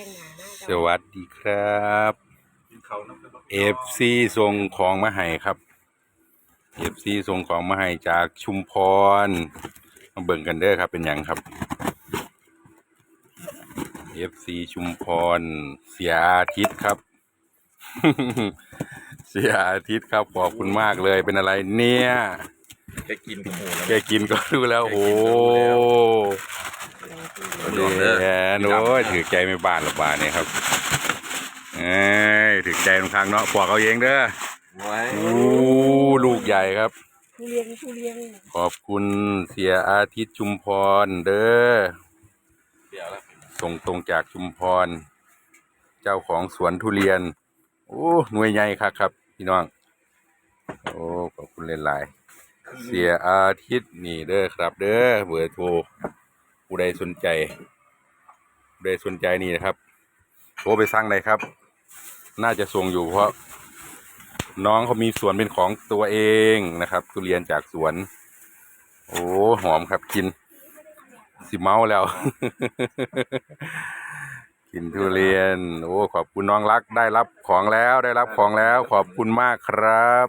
แต่งหน้านะสวัสดีครับเขานะครับเอฟซีส่งของมาให้ครับเอฟซีส่งของมาให้จากชุมพรมาเบิ่งกันเด้อครับเป็นหยังครับเอฟซีชุมพร เสียอาทิตย์ครับ เสียอาทิตย์ครับขอบคุณมากเลยเป็นอะไรเนี่ยแค่กินกับหมูแล้วแกกินก็รู้แล้วโอ้ลองเด้อแหน โอ้ยถือใจไม่บานหรอกบานเนี่ยครับเอ้ยถือใจตรงข้างเนาะปอกเอาเองเด้อไว้โอ้ลูกใหญ่ครับทุเรียนทุเรียนขอบคุณเสียอาทิตย์ชุมพรเด้อเดี๋ยวแล้วส่งตรงจากชุมพร เจ้าของสวนทุเรียน โอ้หน่วยใหญ่ครับครับ พี่น้อง โอ้ขอบคุณหลายๆเสียอาทิตย์นี่เด้อครับ เด้อเบอร์โทรผู้ใดสนใจ ผู้ใดสนใจนี่นะครับโทรไปสั่งเลยครับ น่าจะส่งอยู่เพราะ น้องเขามีสวนเป็นของตัวเองนะครับ ทุเรียนจากสวน โอ้หอมครับกิน สิเมาแล้ว กินทุเรียน โอ้ขอบคุณน้องรักได้รับของแล้วได้รับของแล้ว ขอบคุณมากครับ